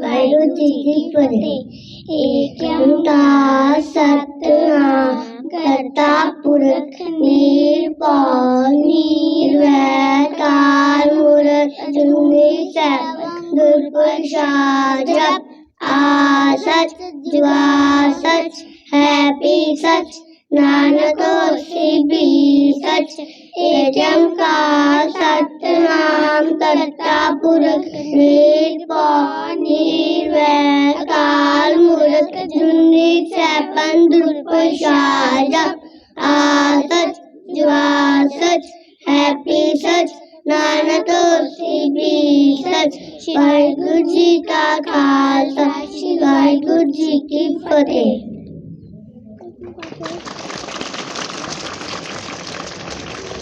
ਵਾਹਿਗੁਰੂ ਜੀ ਕੀ ਫਤਿਹ ਏਕ ਓੰਕਾਰ ਸਤਨਾਮ, ਕਰਤਾ ਪੁਰਖ ਨਿਰਭਉ ਨਿਰਵੈਕਾਰ ਮੂਰਤ ਅਜੂਨੀ ਸੈਭ ਦੁਰਪ੍ਰਸਾਦ ਜਪ। ਆ ਸਚ, ਜੁਆ ਸਚ ਹੈਪੀ ਸਚ, ਨਾਨਕ ਹੋਸੀ ਵੀ ਸਚ। ਏਕੰਕਾਰ ਸਤਨਾਮ ਕਰਤਾ ਪੁਰਖ ਨਿਰਭਉ ਨਿਰਵੈਕਾਰ ਮੂਰਤ ਜੁਨੀ ਸੈਭੰ ਦੁਰਪ੍ਰਸਾਦ ਆ ਸਚ ਜੁਆ ਸਚ ਨਾਨਕ ਹੋਸੀ ਵੀ ਸਚ ਵਾਹਿਗੁਰੂ ਜੀ ਕਾ ਖਾਲਸਾ ਵਾਹਿਗੁਰੂ ਜੀ ਕੀ ਫਤਿਹ ਲਾਲ ਸੂਪਿਆ ਸਮਝੀ ਨਾ ਡਰ ਜਾਣਗੇ ਗੋਬਿੰਦ ਦੇ ਲਾਲ ਸੂਪਿਆ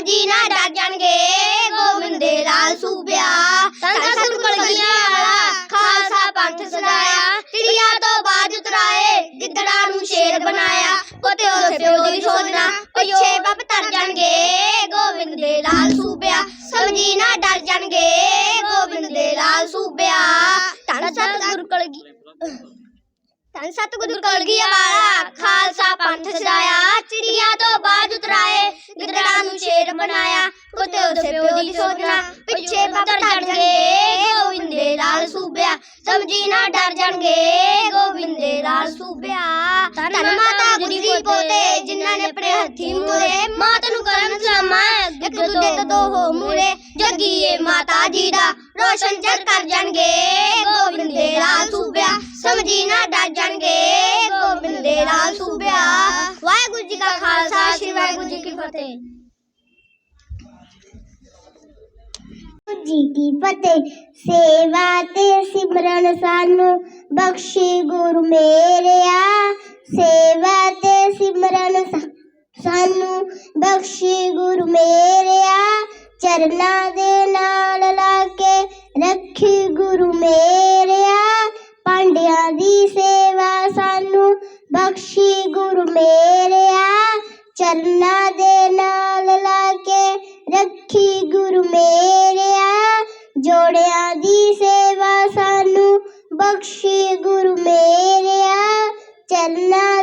ਸੂਬਿਆ ਸਮਝੀ ਨਾ ਡਰ ਜਾਣਗੇ। ਗੋਬਿੰਦ ਦੇ ਲਾਲ ਸੂਬਿਆ ਸੰਤ ਸਤਿਗੁਰੂ ਕਲਗੀਆਂ ਵਾਲਾ ਖਾਲਸਾ ਪੰਥ ਸਦਾਇਆ ਤਿਰਿਆ ਤੋਂ ਬਾਜ ਉਤਰਾਏ ਗਿੱਦੜਾ ਨੂੰ ਸ਼ੇਰ ਬਣਾਇਆ। ਪੋਤੇ ਉਸੇ ਪਿਓ ਦੀ ਸੋਚਣਾ ਪਿੱਛੇ ਬੱਬ ਤਰ ਜਾਣਗੇ। ਗੋਬਿੰਦ ਦੇ ਲਾਲ ਸੂਬਿਆ ਸਮਝੀ ਨਾ ਡਰ ਜਾਣਗੇ। ਗੋਬਿੰਦ ਦੇ ਲਾਲ ਸੂਬਿਆ ਧੰਨ ਸਤਿਗੁਰੂ ਕਲਗੀ ਧੰਨ ਸਤਿਗੁਰੂ ਕਲਗੀਆਂ ਵਾਲਾ ਖਾਲਸਾ ਪੰਥ ਸਦਾਇਆ, ਚਿੜੀਆਂ ਤੋਂ ਬਾਜ ਉਤਰਾਏ, ਗਿੱਦੜਾ ਨੂੰ ਸ਼ੇਰ ਬਣਾਇਆ ਪੋਤੇ ਉਸੇ ਪਿਓ ਦੀ ਸੋਚਣਾ, ਪਿੱਛੇ ਬੱਬ ਜਾਣਗੇ ਗੋਬਿੰਦ ਲਾਲ ਸੂਬਿਆ, ਸਮਝੀ ਨਾ ਡਰ ਜਾਣਗੇ ਗੋਬਿੰਦ ਲਾਲ ਸੂਬਿਆ। ਧੰਨ ਮਾਤਾ ਗੁਜਰੀ ਪੋਤੇ, ਜਿਨ੍ਹਾਂ ਨੇ ਆਪਣੇ ਹੱਥੀ ਮੂਰੇ ਮਾਤ ਨੂੰ ਕਰਨ ਸਲਾਮਾ ਇੱਕ ਦੂਜੇ ਹੋ ਮੂਰੇ ਜੱਗੀਏ ਮਾਤਾ ਜੀ ਦਾ, ਰੋਸ਼ਨ ਜਗ ਕਰ ਜਾਣਗੇ। ਗੋਬਿੰਦ ਦੇ ਲਾਲ ਸੂਬਿਆ, ਸਮਝੀ ਨਾ ਡਰ ਜਾਣਗੇ। ਗੋਬਿੰਦ ਦੇ ਲਾਲ ਸੂਬਿਆ, ਵਾਹਿਗੁਰੂ ਜੀ ਕਾ ਖਾਲਸਾ, ਸ੍ਰੀ ਵਾਹਿਗੁਰੂ ਜੀ ਕੀ ਫਤਿਹ। ਜੀ ਕੀ ਫਤਿਹ। ਸੇਵਾ ਤੇ ਸਿਮਰਨ ਸਾਨੂੰ, ਬਖਸ਼ੀ ਗੁਰੂ ਮੇਰਿਆ। ਸੇਵਾ ਤੇ ਸਿਮਰਨ ਸਾ- ਸਾਨੂੰ ਬਖਸ਼ੀ ਗੁਰੂ ਮੇਰਿਆ ਚਰਨਾਂ ਦੇ ਨਾਲ ਲਾ ਕੇ ਰੱਖੀ ਗੁਰੂ ਮੇਰਿਆ ਪਾਂਡਿਆਂ ਦੀ ਸੇਵਾ ਸਾਨੂੰ ਬਖਸ਼ੀ ਗੁਰੂ ਮੇਰਿਆ ਚਰਨਾਂ ਦੇ ਨਾਲ ਲਾ ਕੇ ਰੱਖੀ ਗੁਰੂ ਮੇਰਿਆ ਜੋੜਿਆਂ ਦੀ ਸੇਵਾ ਸਾਨੂੰ ਬਖਸ਼ੀ ਗੁਰੂ ਮੇਰਿਆ ਚਰਨਾਂ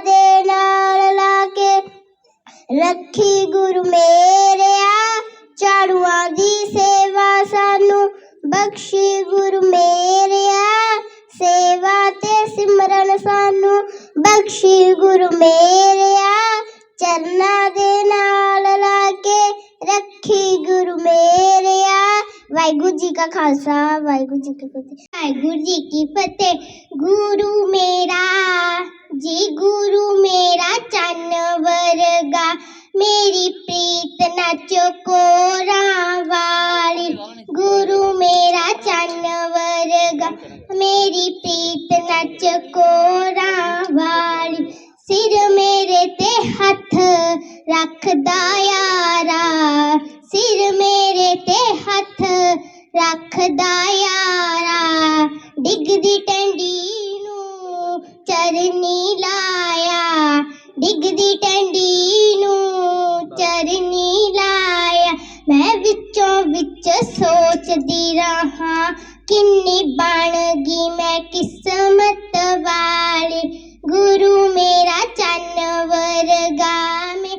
ਰੱਖੀ ਗੁਰੂ ਮੇਰਿਆ, ਝਾੜੂਆਂ ਦੀ ਸੇਵਾ ਸਾਨੂੰ ਬਖਸ਼ੀ, ਗੁਰੂ ਮੇਰਿਆ, ਸੇਵਾ ਤੇ ਸਿਮਰਨ ਸਾਨੂੰ ਬਖਸ਼ੀ, ਗੁਰੂ ਮੇਰਿਆ, ਚਰਨਾਂ ਦੇ ਨਾਲ ਲਾ ਕੇ ਰੱਖੀ, ਗੁਰੂ ਮੇਰਿਆ। ਵਾਹਿਗੁਰੂ ਜੀ ਕਾ ਖਾਲਸਾ, ਵਾਹਿਗੁਰੂ ਜੀ ਕੀ ਫਤਿਹ। ਵਾਹਿਗੁਰੂ ਜੀ ਕੀ ਫਤਿਹ। ਗੁਰੂ ਮੇਰਾ, ਜੀ ਗੁਰੂ ਮੇਰਾ ਚੰਨ ਵਰਗਾ। ਮੇਰੀ ਪ੍ਰੀਤ ਨਚੋ ਕੋਰਾਂ ਵਾਲੀ। ਗੁਰੂ ਮੇਰਾ ਚੰਨ ਵਰਗਾ। ਮੇਰੀ ਪ੍ਰੀਤ ਨਚ ਕੋਰਾਂ ਵਾਲੀ। ਸਿਰ ਮੇਰੇ ਤੇ ਹੱਥ ਰੱਖਦਾ ਯਾਰਾ। ਸਿਰ ਮੇਰੇ ਤੇ ਹੱਥ ਰੱਖਦਾ ਯਾਰਾ। ਡਿੱਗਦੀ ਟੰਡੀ ਨੂੰ ਚਰਨੀ ਲਾਇਆ। ਡਿੱਗਦੀ ਟੰਡੀ ਨੂੰ ਚਰਨੀ ਲਾਇਆ ਮੈਂ ਵਿੱਚੋਂ ਵਿੱਚ ਸੋਚਦੀ ਰਹਾ, ਕਿੰਨੀ ਬਣ ਗਈ ਮੈਂ ਕਿਸਮਤ ਵਾਲੀ। ਗੁਰੂ ਮੇਰਾ ਚੰਨ ਵਰਗਾ ਮੈਂ,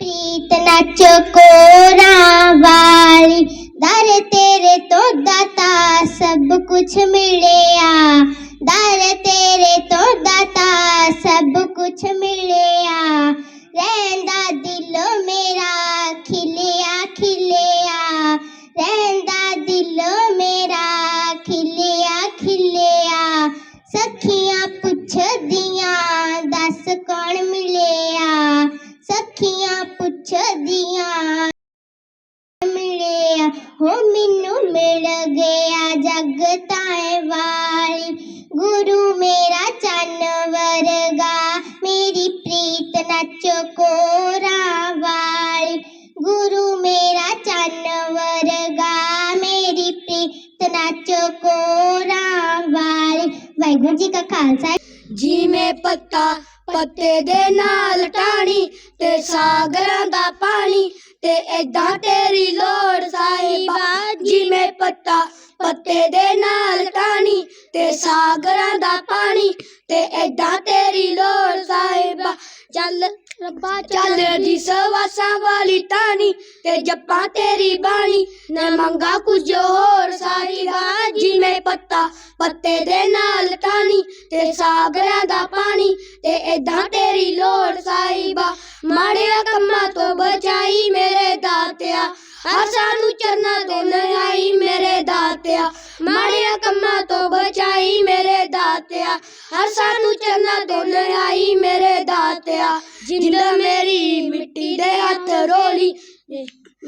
ਪ੍ਰੀਤ ਨਚ ਕੋਰਾਂ ਵਾਲੀ। ਦਰ ਤੇਰੇ ਤੋਂ ਦਾਤਾ ਸਭ ਕੁਛ ਮਿਲਿਆ। ਦਰ ਤੇਰੇ ਤੋਂ ਦਾਤਾ ਸਭ ਕੁਛ ਮਿਲਿਆ। ਰਹਿੰਦਾ ਦਿਲ ਮੇਰਾ ਖਿਲਿਆ ਖਿਲਿਆ। ਰਹਿੰਦਾ ਦਿਲ ਮੇਰਾ ਖਿਲਿਆ ਖਿਲਿਆ। ਸਖੀ ਪੱਤਾ, ਪੱਤੇ ਦੇ ਨਾਲ ਟਾਣੀ ਤੇ ਸਾਗਰਾਂ ਦਾ ਪਾਣੀ ਤੇ ਏਦਾਂ ਤੇਰੀ ਲੋੜ ਸਾਹਿਬਾ। ਚੱਲ ਰੱਬਾ ਚੱਲ ਦੀ ਸਵਾਸਾਂ ਵਾਲੀ ਟਾਣੀ ਤੇ ਜੱਪਾਂ ਤੇਰੀ ਬਾਣੀ। ਨਾ ਮੰਗਾ ਕੁਝ ਹੋਰ ਸਾਹਿਬਾ ਜਿਵੇਂ ਪੱਤਾ, ਪੱਤੇ ਦੇ ਨਾਲ ਟਾਣੀ ਤੇ ਸਾਗਰਾਂ ਦਾ ਪਾਣੀ ਤੇ ਏਦਾਂ ਤੇਰੀ ਲੋੜ ਸਾਹਿਬਾ। ਮਾੜਿਆ ਕੰਮਾਂ ਤੋਂ ਬਚਾਈ ਮੇਰੇ ਦਾਤਿਆ। ਹਰ ਸਾਨੂੰ ਚਰਨਾਂ ਤੋਂ ਨਿਆਈ ਮੇਰੇ ਦਾਤਿਆ। ਮਾੜਿਆ ਕੰਮਾਂ ਤੋਂ ਬਚਾਈ ਮੇਰੇ ਦਾਤਿਆ। ਹਰ ਸਾਨੂੰ ਚਰਨਾਂ ਤੋਂ ਨਿਆਈ ਮੇਰੇ ਦਾਤਿਆ। ਜਿੰਦ ਮੇਰੀ ਮਿੱਟੀ ਦੇ ਹੱਥ ਰੋਲੀ।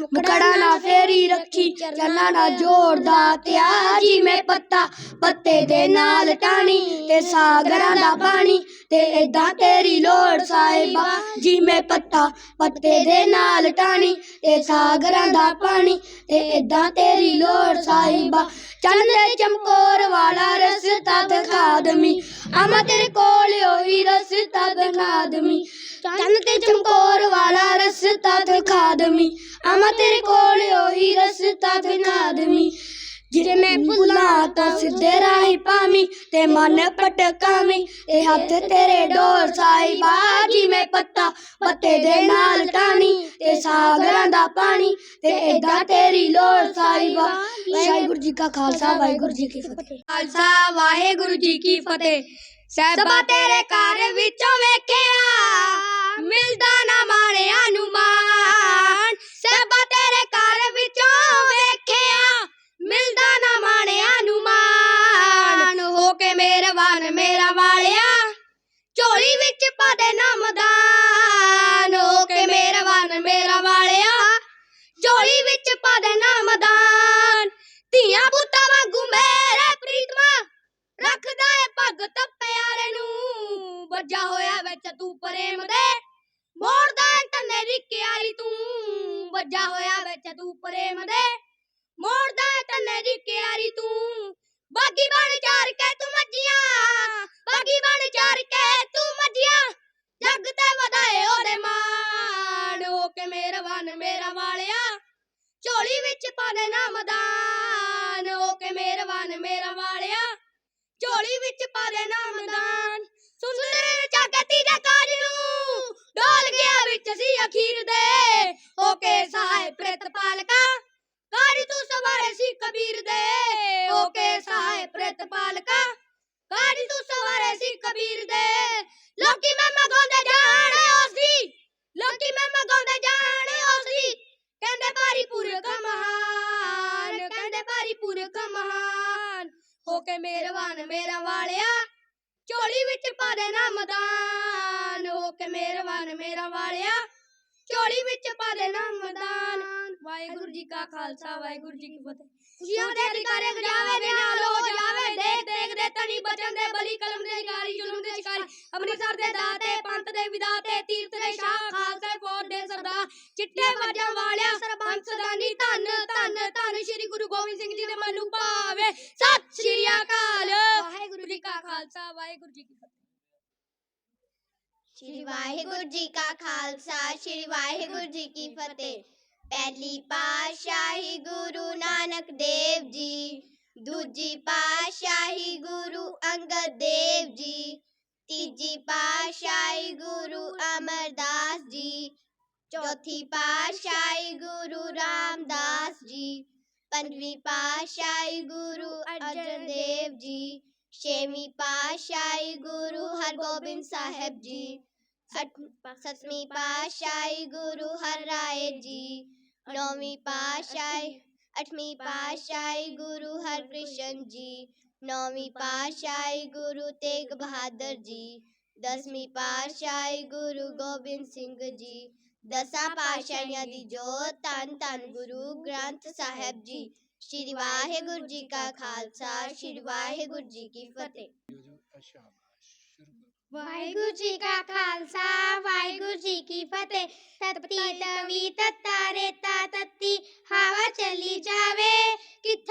ਮੁਕੜਾ ਨਾ ਫੇਰੀ ਰੱਖੀ, ਚਰਨਾ ਨਾ ਜੋੜਦਾ ਤਿਆ। ਜਿਵੇਂ ਪੱਤਾ, ਪੱਤੇ ਦੇ ਨਾਲ ਟਾਣੀ ਤੇ ਸਾਗਰਾਂ ਦਾ ਪਾਣੀ ਤੇ ਏਦਾਂ ਤੇਰੀ ਲੋੜ ਸਾਹਿਬਾ। ਜਿਵੇਂ ਪੱਤਾ, ਪੱਤੇ ਦੇ ਨਾਲ ਟਾਣੀ ਤੇ ਸਾਗਰਾਂ ਦਾ ਪਾਣੀ ਤੇ ਏਦਾਂ ਤੇਰੀ ਲੋੜ ਸਾਹਿਬਾ। ਚੰਨ ਦੇ ਚਮਕੌਰ ਵਾਲਾ ਰਸਤਾ ਦਿਖਾ ਦਮੀ ਆਮਾ ਤੇਰੇ ਕੋਲ ਉਹੀ ਰਸਤਾ ਦਿਖਾ ਦਮੀ ਚੰਨ ਤੇ ਚਮਕੌਰ ਵਾਲਾ ਰਸਤਾ ਦਿਖਾ ਦਮੀ ਆਮਾ ਤੇਰੇ ਕੋਲ ਉਹੀ ਰਸਤਾ ਦਿਖਾ ਦਮੀ ਜਿਰੇ ਮੈਂ ਭੁੱਲਾਂ ਤਾਂ ਸਿੱਧੇ ਰਾਹੀ ਪਾਵੀਂ ਤੇ ਮਨ ਪਟਕਾਵੀਂ ਤੇ ਹੱਥ ਤੇਰੇ ਡੋਰ ਸਾਹਿਬਾ ਜਿਵੇਂ ਪੱਤਾ, ਪੱਤੇ ਦੇ ਨਾਲ ਟਾਣੀ ਤੇ ਸਾਗਰਾਂ ਦਾ ਪਾਣੀ ਤੇ ਏਦਾਂ ਤੇਰੀ ਲੋੜ ਸਾਹਿਬਾ ਵਾਹਿਗੁਰੂ ਜੀ ਕਾ ਖਾਲਸਾ, ਵਾਹਿਗੁਰੂ ਜੀ ਕੀ ਫਤਿਹ। ਖਾਲਸਾ, ਵਾਹਿਗੁਰੂ ਜੀ ਕੀ ਫਤਿਹ। ਸਭਾ ਤੇਰੇ ਘਰ ਵਿੱਚੋਂ ਵੇਖਿਆ। ਮਿਲਦਾ ਨਾ ਮਾਣਿਆ ਨੂੰ ਸਭਾ ਤੇਰੇ ਘਰ ਵਿੱਚੋਂ ਵੇਖਿਆ, ਮਿਲਦਾ ਨਾ ਮਾਣਿਆ ਨੂੰ ਹੋ ਕੇ ਮਿਹਰਬਾਨ ਮੇਰਾ ਵਾਲਿਆ, ਝੋਲੀ ਵਿੱਚ ਪਾ ਦੇ ਨਾਮਦਾਨ ਹੋ ਕੇ ਮਿਹਰਬਾਨ ਮੇਰਾ ਵਾਲਿਆ, ਝੋਲੀ ਵਿੱਚ ਪਾ ਦੇ ਨਾਮਦਾਨ ਧੀਆਂ ਪੁੱਤਾਂ ਵਾਂਗੂ ਮੇਰੇ ਪ੍ਰੀਤਮਾ ਰੱਖਦਾ ਏ ਭਗਤ ਪਿਆਰੇ ਨੂੰ। ਵੱਜਾ ਹੋਇਆ ਵਿੱਚ ਤੂੰ ਪ੍ਰੇਮ ਦੇ। ਮੋੜਦਾ ਏ ਤੰਨੇ ਤੂੰ, ਵੱਜਾ ਹੋਇਆ ਵਿੱਚ ਤੂੰ ਪ੍ਰੇਮ ਦੇ। ਮੋੜਦਾ ਏ ਤੰਨੇ ਤੂੰ, ਬਾਗੀ ਬਣ ਚਾਰ ਕੇ ਤੂੰ ਮੱਜੀਆਂ ਬਾਗੀ ਬਣ ਚਾਰ ਕੇ ਤੂੰ ਮੱਜੀਆਂ ਜੱਗ ਤੇ ਵਧਾਏ ਉਹਦੇ ਮਾਣ ਹੋ ਕੇ ਮਿਹਰਬਾਨ ਮੇਰਾ ਵਾਲਿਆ। ਝੋਲੀ ਵਿੱਚ ਪਾ ਦੇ ਨਾਮਦਾਨ ਹੋ ਕੇ ਮਿਹਰਬਾਨ ਮੇਰਾ ਵਾਲਿਆ। ਝੋਲੀ ਵਿੱਚ ਪਾ ਦੇ ਨਾਮਦਾਨ ਸੁੰਦਰ ਜਗਤੀ ਦੇ ਕਾਜ ਨੂੰ ਡੋਲ ਗਿਆ ਵਿੱਚ ਸੀ ਅਖੀਰ ਦੇ। ਹੋ ਕੇ ਸਹਾਇ ਪ੍ਰਿਤ ਪਾਲਕਾ ਕਾਜ ਤੂੰ ਸਵਾਰੇ ਸੀ ਕਬੀਰ ਦੇ? ਹੋ ਕੇ ਸਹਾਇ ਪ੍ਰਿਤ ਪਾਲਕਾ ਕਾਜ ਤੂੰ ਸਵਾਰੇ ਸੀ ਕਬੀਰ ਦੇ? ਲੋਕੀ ਮੈਂ ਮਗਾਉਂਦੇ ਜਾਣ ਉਸਦੀ ਲੋਕੀ ਮੈਂ ਮਗਾਉਂਦੇ ਜਾਣ ਉਸਦੀ ਕਹਿੰਦੇ ਭਾਰੀ ਪੁਰਖ ਮਹਾਨ, ਕਹਿੰਦੇ ਭਾਰੀ ਪੁਰਖ ਮਹਾਨ, ਹੋ ਕੇ ਮਿਹਰਬਾਨ ਮੇਰਾ ਵਾਲਿਆ ਝੋਲੀ ਵਿੱਚ ਪਾ ਦੇ ਨਾਮਦਾਨ ਹੋ ਕੇ ਮਿਹਰਬਾਨ ਮੇਰਾ ਵਾਲਿਆ। ਝੋਲੀ ਵਿੱਚ ਪਾ ਦੇ ਨਾਮਦਾਨ ਵਾਹਿਗੁਰੂ ਜੀ ਕਾ ਖਾਲਸਾ, ਵਾਹਿਗੁਰੂ ਜੀ ਕੀ ਫਤਿਹ। ਖੁਸ਼ੀਆਂ ਦੇ ਅਧਿਕਾਰੇ ਜਾਵੇ ਦੇ ਨਾਲ, ਹੋ ਜਾਵੇ ਦੇਖ ਦੇਖ ਦੇ ਤਣੀ ਬਚਨ ਦੇ ਬਲੀ ਕਲਮ ਦੇ ਸ਼ਿਕਾਰੀ, ਜ਼ੁਲਮ ਦੇ ਸ਼ਿਕਾਰੀ। ਅੰਮ੍ਰਿਤਸਰ ਦੇ ਦਾਤੇ, ਪੰਥ ਦੇ ਵਿਦਾਤੇ, ਤੀਰਥ ਦੇ ਸ਼ਾਹ, ਖਾਲਸਾ ਫੌਜ ਦੇ ਸਰਦਾਰ। ਚਿੱਟੇ ਵਾਜਾਂ ਵਾਲਿਆ ਸਰਬੰਸ ਦਾ ਨੀ ਧੰਨ ਧੰਨ ਧੰਨ। ਸ਼੍ਰੀ ਗੁਰੂ ਗੋਬਿੰਦ ਸਿੰਘ ਜੀ ਦੇ ਮਨ ਭਾਵੇ। ਸਤਿ ਸ਼੍ਰੀ ਅਕਾਲ। ਕਾ ਖਾਲਸਾ, ਵਾਹਿਗੁਰੂ ਜੀ ਕੀ ਫਤਿਹ। ਸ਼੍ਰੀ ਵਾਹਿਗੁਰੂ ਜੀ ਕਾ ਖਾਲਸਾ, ਸ਼੍ਰੀ ਵਾਹਿਗੁਰੂ ਜੀ ਕੀ ਫਤਿਹ। ਪਹਿਲੀ ਪਾਤਸ਼ਾਹੀ ਗੁਰੂ ਨਾਨਕ ਦੇਵ ਜੀ, ਦੂਜੀ ਪਾਤਸ਼ਾਹੀ ਗੁਰੂ ਅੰਗਦ ਦੇਵ ਜੀ, ਤੀਜੀ ਪਾਤਸ਼ਾਹੀ ਗੁਰੂ ਅਮਰਦਾਸ ਜੀ, ਚੌਥੀ ਪਾਤਸ਼ਾਹੀ ਗੁਰੂ ਰਾਮਦਾਸ ਜੀ, ਪੰਜਵੀਂ ਪਾਤਸ਼ਾਹੀ ਗੁਰੂ ਅਰਜਨ ਦੇਵ ਜੀ ਛੇਵੀਂ ਪਾਤਸ਼ਾਹੀ ਗੁਰੂ ਹਰਗੋਬਿੰਦ ਸਾਹਿਬ ਜੀ। ਸੱਤ- ਸੱਤਵੀਂ ਪਾਤਸ਼ਾਹੀ ਗੁਰੂ ਹਰਰਾਏ ਜੀ। ਨੌਵੀਂ ਪਾਤਸ਼ਾਹੀ ਅੱਠਵੀਂ ਪਾਤਸ਼ਾਹੀ ਗੁਰੂ ਹਰਕ੍ਰਿਸ਼ਨ ਜੀ। ਨੌਵੀਂ ਪਾਤਸ਼ਾਹੀ ਗੁਰੂ ਤੇਗ ਬਹਾਦਰ ਜੀ। ਦਸਵੀਂ ਪਾਤਸ਼ਾਹੀ ਗੁਰੂ ਗੋਬਿੰਦ ਸਿੰਘ ਜੀ। ਦਸਾਂ ਪਾਤਸ਼ਾਹੀਆਂ ਦੀ ਜੋਤ ਧੰਨ ਧੰਨ ਗੁਰੂ ਗ੍ਰੰਥ ਸਾਹਿਬ ਜੀ। ਸ਼੍ਰੀ ਵਾਹਿਗੁਰੂ ਜੀ ਕਾ ਖਾਲਸਾ, ਸ਼੍ਰੀ ਵਾਹਿਗੁਰੂ ਜੀ ਕੀ ਫਤਿਹ। ਵਾਹਿਗੁਰੂ ਜੀ ਕਾ ਖਾਲਸਾ, ਵਾਹਿਗੁਰੂ ਜੀ ਕੀ ਫਤਿਹ। ਤਤਪਤੀ ਤਵੀ ਤਤਾ ਰੇਤਾ ਤਤੀ ਹਵਾ ਚਲੀ ਜਾਵੇ, ਕਿੱਥੋਂ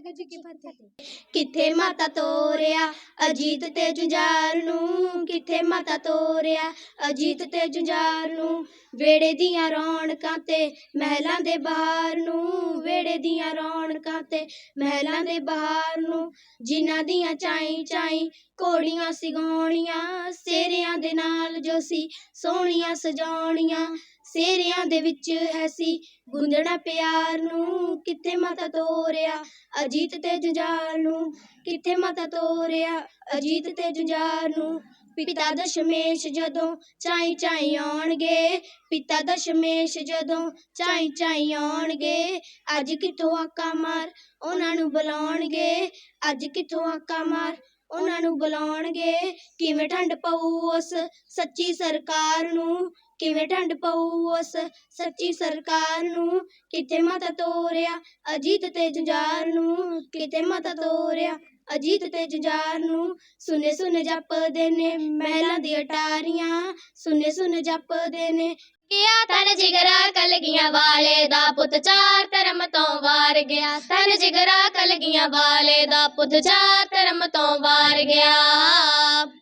ਵਾਹਿਗੁਰੂ ਜੀ ਕੀ ਫਤਿਹ। ਕਿੱਥੇ ਮਾਤਾ ਤੋਰਿਆ? ਅਜੀਤ ਤੇ ਜੁਝਾਰ ਨੂੰ ਕਿੱਥੇ ਮਾਤਾ ਤੋਰਿਆ? ਅਜੀਤ ਤੇ ਜੁਝਾਰ ਨੂੰ ਵੇੜੇ ਦੀਆਂ ਰੌਣਕਾਂ ਤੇ, ਮਹਿਲਾਂ ਦੇ ਬਹਾਰ ਨੂੰ ਵੇੜੇ ਦੀਆਂ ਰੌਣਕਾਂ ਤੇ, ਮਹਿਲਾਂ ਦੇ ਬਹਾਰ ਨੂੰ ਜਿਨ੍ਹਾਂ ਦੀਆਂ ਚਾਈ ਚਾਈ ਘੋੜੀਆਂ ਸਿਗਾਉਣੀਆਂ, ਸੇਰਿਆਂ ਦੇ ਨਾਲ ਜੋ ਸੀ ਸੋਹਣੀਆਂ ਸਜਾਉਣੀਆਂ ਸੇਰਿਆਂ ਦੇ ਵਿੱਚ ਹੈ ਸੀ ਗੁੰਦਣਾ ਪਿਆਰ ਨੂੰ ਕਿੱਥੇ ਮਾਤਾ ਤੋਰਿਆ? ਅਜੀਤ ਤੇ ਜੁਝਾਰ ਨੂੰ ਕਿੱਥੇ ਮਾਤਾ ਤੋਰਿਆ? ਅਜੀਤ ਤੇ ਜੁਝਾਰ ਨੂੰ ਪਿਤਾ ਦਸ਼ਮੇਸ਼ ਜਦੋਂ ਚਾਈ ਚਾਈ ਆਉਣਗੇ, ਪਿਤਾ ਦਸ਼ਮੇਸ਼ ਜਦੋਂ ਚਾਈ ਚਾਈ ਆਉਣਗੇ, ਅੱਜ ਕਿੱਥੋਂ ਆਕਾ ਮਾਰ ਉਹਨਾਂ ਨੂੰ ਬੁਲਾਉਣਗੇ? ਅੱਜ ਕਿੱਥੋਂ ਆਕਾ ਮਾਰ ਉਹਨਾਂ ਨੂੰ ਬੁਲਾਉਣਗੇ? ਕਿਵੇਂ ਠੰਡ ਪਊ ਉਸ ਸੱਚੀ ਸਰਕਾਰ ਨੂੰ? ਕਿਵੇਂ ਠੰਡ ਪਊ ਉਸ ਸੱਚੀ ਸਰਕਾਰ ਨੂੰ? ਕਿਤੇ ਮਤਾ ਤੋਰਿਆ ਅਜੀਤ ਤੇ ਜੁਝਾਰ ਨੂੰ? ਕਿਤੇ ਮਤਾ ਤੋਰਿਆ ਅਜੀਤ ਤੇ ਜੁਝਾਰ ਨੂੰ? ਸੁਨੇ ਸੁਨੇ ਜਪਦੇ ਨੇ ਮਹਿਲਾਂ ਦੀ ਅਟਾਰੀਆਂ ਸੁਨੇ ਸੁਨੇ ਜਪਦੇ ਨੇ ਗਿਆ ਤਨ ਜਿਗਰਾ ਕਲਗੀਆਂ ਵਾਲੇ ਦਾ ਪੁੱਤ ਚਾਰ ਧਰਮ ਤੋਂ ਵਾਰ ਗਿਆ। ਤਨ ਜਿਗਰਾ ਕਲਗੀਆਂ ਵਾਲੇ ਦਾ ਪੁੱਤ ਚਾਰ ਧਰਮ ਤੋਂ ਵਾਰ ਗਿਆ।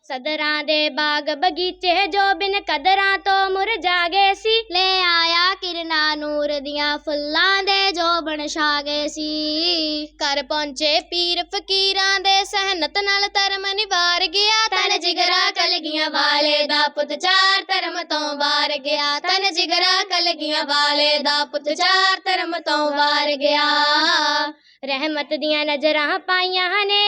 ਸਦਰਾਂ ਦੇ ਬਾਗ ਬਗੀਚੇ ਜੋ ਬਿਨ ਕਦਰਾਂ ਤੋਂ ਮੁਰਝਾ ਗਏ ਸੀ, ਲੈ ਆਇਆ ਕਿਰਨਾ ਨੂਰ ਦੀਆਂ ਫੁੱਲਾਂ ਦੇ ਜੋ ਬਣ ਛਾ ਗਏ ਸੀ। ਘਰ ਪਹੁੰਚੇ ਪੀਰ ਫਕੀਰਾਂ ਦੇ ਸਹਿਨਤ ਨਾਲ ਧਰਮ ਨਿਵਾਰ ਗਿਆ। ਤਨ ਜਿਗਰਾ ਕਲਗੀਆਂ ਵਾਲੇ ਦਾ ਪੁੱਤ ਚਾਰ ਧਰਮ ਤੋਂ ਵਾਰ ਗਿਆ। ਤਨ ਜਿਗਰਾ ਕਲਗੀਆਂ ਵਾਲੇ ਦਾ ਪੁੱਤ ਚਾਰ ਧਰਮ ਤੋਂ ਵਾਰ ਗਿਆ। ਰਹਿਮਤ ਦੀਆਂ ਨਜ਼ਰਾਂ ਪਾਈਆਂ ਨੇ।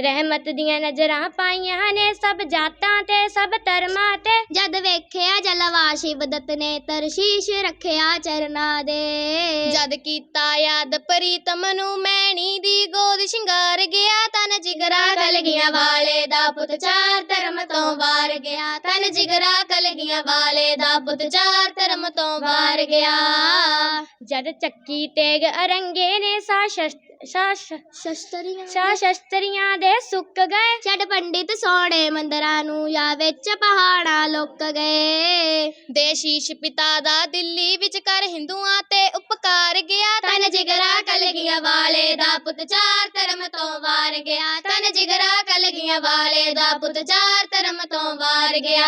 ਰਹਿਮਤ ਦੀਆਂ ਨਜ਼ਰਾਂ ਪਾਈਆਂ ਨੇ ਸਭ ਜਾਤਾਂ ਤੇ, ਸਭ ਧਰਮਾਂ ਤੇ। ਜਦ ਵੇਖਿਆ ਜਲਵਾ ਸ਼ਿਵਦਤ ਨੇ ਤਰਸ਼ੀਸ਼ ਰੱਖਿਆ ਚਰਨਾਂ ਦੇ। ਜਦ ਕੀਤਾ ਯਾਦ ਪ੍ਰੀਤਮ ਨੂੰ ਮੈਣੀ ਦੀ ਗੋਦ ਸ਼ਿੰਗਾਰ ਗਿਆ ਤਨ ਜਿਗਰਾ ਕਲਗੀਆਂ ਵਾਲੇ ਦਾ ਪੁੱਤ ਚਾਰ ਧਰਮ ਤੋਂ ਵਾਰ ਗਿਆ। ਤਨ ਜਿਗਰਾ ਕਲਗੀਆਂ ਵਾਲੇ ਦਾ ਪੁੱਤ ਚਾਰ ਧਰਮ ਤੋਂ ਵਾਰ ਗਿਆ। ਜਦ ਚੱਕੀ ਤੇਗ ਅਰੰਗੇ ਨੇ ਸਾ ਸ਼ਸਤ ਸਾ ਸ਼ਸਤਰੀਆਂ ਸਾ ਸ਼ਸਤਰੀਆਂ ਦੇ ਸੁੱਕ ਗਏ। ਛੱਡ ਪੰਡਿਤ ਸੋਹਣੇ ਮੰਦਰਾਂ ਨੂੰ ਜਾਂ ਵਿੱਚ ਪਹਾੜਾਂ ਲੁੱਕ ਗਏ। ਦੇਸ਼ੀਸ਼ ਪਿਤਾ ਦਾ ਦਿੱਲੀ ਵਿੱਚ ਕਰ ਹਿੰਦੂਆਂ ਤੇ ਉਪਕਾਰ ਗਿਆ। ਤਨ ਜਿਗਰਾ ਕਲਗੀਆਂ ਵਾਲੇ ਦਾ ਪੁੱਤ ਚਾਰ ਧਰਮ ਤੋਂ ਵਾਰ ਗਿਆ। ਤਨ ਜਿਗਰਾ ਕਲਗੀਆਂ ਵਾਲੇ ਦਾ ਪੁੱਤ ਚਾਰ ਧਰਮ ਤੋਂ ਵਾਰ ਗਿਆ।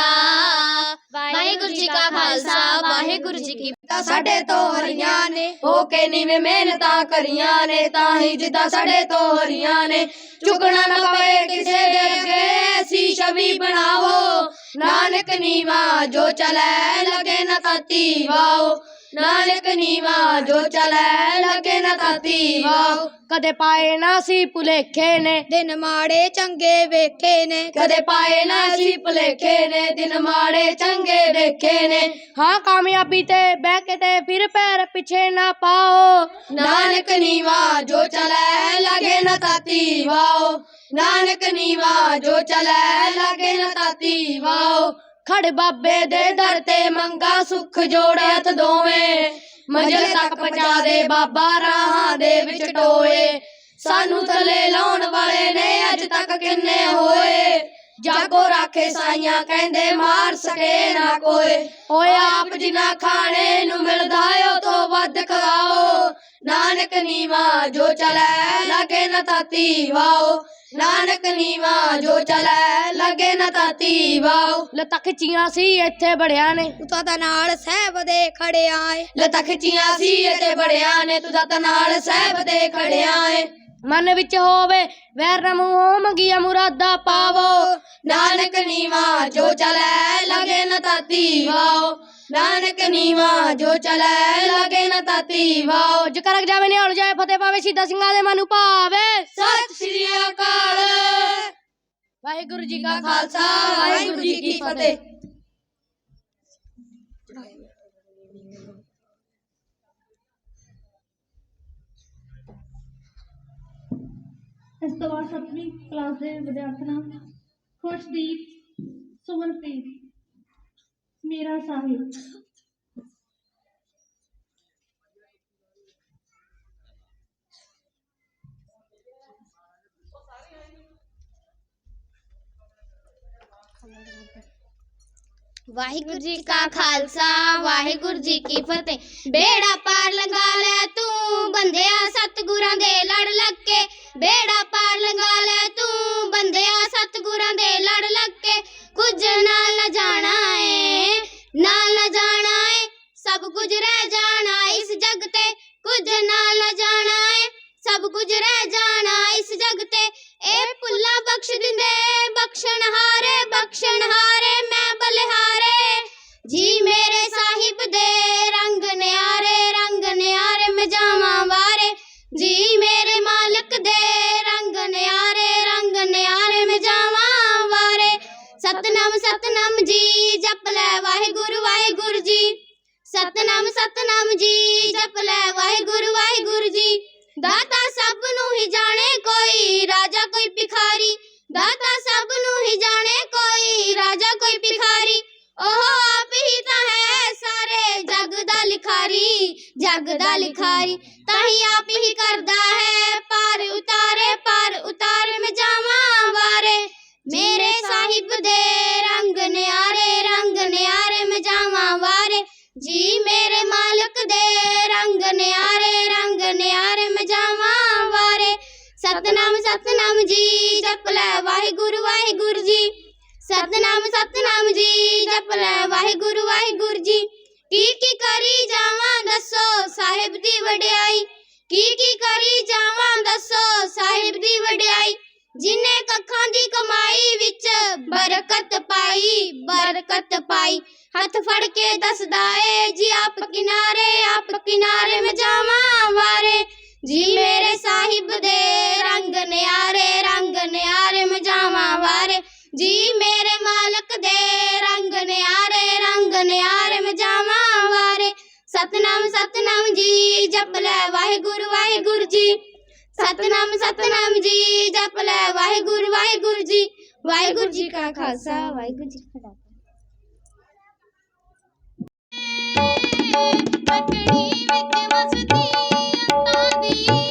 ਵਾਹਿਗੁਰੂ ਜੀ ਕਾ ਖਾਲਸਾ, ਵਾਹਿਗੁਰੂ ਜੀ ਕੀ ਤਾਂ ਸਾਡੇ ਤੋਂ ਹਰੀਆਂ ਨੇ, ਹੋ ਕੇ ਨੀਵੇਂ ਮਿਹਨਤਾਂ ਕਰੀਆਂ ਨੇ, ਤਾਂ ਹੀ ਜਿੱਦਾਂ ਸਾਡੇ ਤੋਂ ਹਰੀਆਂ ਨੇ। ਝੁਕਣਾ ਨਾ ਪਏ ਕਿਸੇ ਦੇ ਅੱਗੇ, ਐਸੀ ਛਵੀ ਬਣਾਓ। ਨਾਨਕ ਨੀਵਾ, ਜੋ ਚਲੇ, ਲਗੇ ਨਾ ਤਾਤੀ ਵਾਓ। ਨਾਨਕ ਨੀਵਾ ਜੋ ਚਲੇ ਲਗੇ ਨਾ ਤਾਤੀ ਵਾਓ। ਕਦੇ ਪਾਏ ਨਾ ਸੀ ਭੁਲੇਖੇ ਨੇ। ਦਿਨ ਮਾੜੇ ਚੰਗੇ ਵੇਖੇ ਨੇ। ਕਦੇ ਪਾਏ ਨਾ ਸੀ ਭੁਲੇਖੇ ਨੇ। ਦਿਨ ਮਾੜੇ ਚੰਗੇ ਵੇਖੇ ਨੇ। ਹਾਂ ਕਾਮਯਾਬੀ ਤੇ ਬਹਿ ਕੇ ਤੇ ਫਿਰ ਪੈਰ ਪਿੱਛੇ ਨਾ ਪਾਓ। ਨਾਨਕ ਨੀਵਾ ਜੋ ਚਲੇ ਲਗੇ ਨਾ ਤਾਤੀ ਵਾਓ। ਨਾਨਕ ਨੀਵਾ ਜੋ ਚਲੇ ਲਗੇ ਨਾ ਤਾਤੀ ਵਾਓ। ਖੜ ਬਾਬੇ ਦੇ ਦਰ ਤੇ ਮੰਗਾ ਸੁਖ ਜੋੜੇ ਹੱਥ ਦੋਵੇਂ। ਮੰਜ਼ਲ ਤੱਕ ਪਹੁੰਚਾ ਦੇ ਬਾਬਾ ਰਾਹਾਂ ਦੇ ਵਿੱਚ ਟੋਏ। ਸਾਨੂੰ ਥੱਲੇ ਲਾਉਣ ਵਾਲੇ ਨੇ ਅੱਜ ਤੱਕ ਕਿੰਨੇ ਹੋਏ। ਜਾਗੋ ਰਾਖੇ ਸਾਈਆਂ ਕਹਿੰਦੇ ਮਾਰ ਸਕੇ ਨਾ ਕੋਈ ਓਏ ਆਪ ਜਿਨਾ ਖਾਣੇ ਨੂੰ ਮਿਲਦਾ ਓ ਤੋਂ ਵੱਧ ਖਵਾਓ। ਨਾਨਕ ਨੀਵਾ ਜੋ ਚਲੈ, ਲਗੇ ਨਾ ਤਾਤੀ ਵਾਓ। ਨਾਨਕ ਨੀਵਾ ਜੋ ਚਲੈ ਲਗੇ ਨਾ ਤਾਤੀ ਵਾਓ। ਲੱਤਾਂ ਖਿੱਚੀਆਂ ਸੀ ਇੱਥੇ ਬੜਿਆ ਨੇ। ਤੂੰ ਤਾਂ ਨਾਲ ਸਹਿਬ ਦੇ ਖੜਿਆ ਏ। ਲਤਾ ਖਿੱਚੀਆਂ ਸੀ ਤੇ ਬੜਿਆ ਨੇ ਤੂੰ ਤਾਂ ਨਾਲ ਸਹਿਬ ਦੇ ਖੜਿਆ ਏ। ਮਨ ਵਿੱਚ ਹੋਵੇ ਵੈਰ ਨਾ ਮੂੰਹ ਮੰਗੀਆਂ ਮੁਰਾਦਾ ਪਾਵੋ। ਨਾਨਕ ਨੀਵਾ ਜੋ ਚਲੈ ਲਗੇ ਨ ਤਾਤੀ ਵਾਓ। ਨਾਨਕ ਨੀਵਾ ਜੋ ਚਲੈ ਲਗੇ ਨ ਤਾਤੀ ਵਾਓ ਜੋ ਕਰਕ ਜਾਵੇ ਨਿਹਾਲ ਜਾਏ ਫਤਿਹ ਪਾਵੇ ਸਿੱਧਾ ਸਿੰਘਾਂ ਦੇ ਮਨ ਨੂੰ ਭਾਵੇ ਸਤਿ ਸ੍ਰੀ ਅਕਾਲ ਵਾਹਿਗੁਰੂ ਜੀ ਕਾ ਖਾਲਸਾ ਵਾਹਿਗੁਰੂ ਜੀ ਕੀ ਫਤਿਹ ਇਸ ਤੋਂ ਬਾਅਦ ਸੱਤਵੀਂ ਕਲਾਸ ਦੇ ਵਿਦਿਆਰਥਣਾਂ ਖੁਸ਼ਦੀਪ ਸੁਮਨਪ੍ਰੀਤ ਮੇਰਾ ਸਾਹਿਬ ਵਾਹਿਗੁਰੂ ਜੀ ਕਾ ਖਾਲਸਾ, ਵਾਹਿਗੁਰੂ ਜੀ ਕੀ ਫਤਿਹ। ਬੇੜਾ ਪਾਰ ਲੰਘਾ ਲੈ ਤੂੰ, ਬੰਦਿਆ ਸਤਿਗੁਰਾਂ ਦੇ ਲੜ ਲੱਗ। ਕੇ ਬੇੜਾ ਪਾਰ ਲੰਘਾ ਲੈ ਤੂੰ, ਬੰਦਿਆ ਸਤਿਗੁਰਾਂ ਦੇ ਲੜ ਲੱਗ। ਕੇ ਕੁਝ ਨਾਲ ਨਾ ਜਾਣਾ ਏ, ਨਾਲ ਨਾ ਜਾਣਾ ਏ, ਸਭ ਕੁਝ ਰਹਿ ਜਾਣਾ ਇਸ ਜਗ ਤੇ, ਕੁਝ ਨਾਲ ਨਾ ਜਾਣਾ ਏ, ਸਭ ਕੁਝ ਰਹਿ ਜਾਣਾ ਇਸ ਜਗ ਤੇ, ਇਹ ਭੁੱਲਾ ਬਖਸ਼ ਦਿੰਦੇ, ਬਖਸ਼ਣ ਹਾਰੇ ਬਖਸ਼ਣ ਹਾਰੇ, ਮੈਂ ਬਲਿਹਾਰੇ, ਜੀ ਮੇਰੇ ਸਾਹਿਬ ਦੇ ਸਤਨਾਮ ਸਤਨਾਮ ਜੀ, ਜਪ ਲੈ ਵਾਹਿਗੁਰੂ ਵਾਹਿਗੁਰੂ ਜੀ। ਕੀ ਕੀ ਕਰੀ ਜਾਵਾਂ ਦੱਸੋ ਸਾਹਿਬ ਦੀ ਵਡਿਆਈ। ਕੀ ਕੀ ਕਰੀ ਜਾਵਾਂ ਦੱਸੋ ਸਾਹਿਬ ਦੀ ਵਡਿਆਈ। ਜਿਨੇ ਕੱਖਾਂ ਦੀ ਕਮਾਈ ਵਿੱਚ ਬਰਕਤ ਪਾਈ ਬਰਕਤ ਪਾਈ। ਹੱਥ ਫੜ ਕੇ ਦੱਸਦਾ ਏ ਜੀ, ਆਪ ਕਿਨਾਰੇ ਆਪ ਕਿਨਾਰੇ ਮੈਂ ਜਾਵਾਂ ਵਾਰੇ। ਜੀ ਮੇਰੇ ਸਾਹਿਬ ਦੇ ਰੰਗ ਨੇ ਜੀ ਮੇਰੇ ਮਾਲਕ ਦੇ ਰੰਗ ਨਿਆਰੇ ਰੰਗ ਨਿਆਰੇ ਮੈਂ ਵਾਰੇ। ਸਤਨਾਮ ਸਤਨਾਮ ਜੀ, ਜਪ ਲੈ ਵਾਹਿਗੁਰੂ ਵਾਹਿਗੁਰੂ ਜੀ। ਸਤਨਾਮ ਸਤਨਾਮ ਜੀ, ਜਪ ਲੈ ਵਾਹਿਗੁਰੂ ਵਾਹਿਗੁਰੂ ਜੀ। ਵਾਹਿਗੁਰੂ ਜੀ ਕਾ ਖਾਲਸਾ, ਵਾਹਿਗੁਰੂ ਜੀ ਕੀ ਫਤਿਹ। ਪਕੜੀ ਵਿੱਚ ਵਸਦੀ, ਅੰਤਾਂ ਦੀ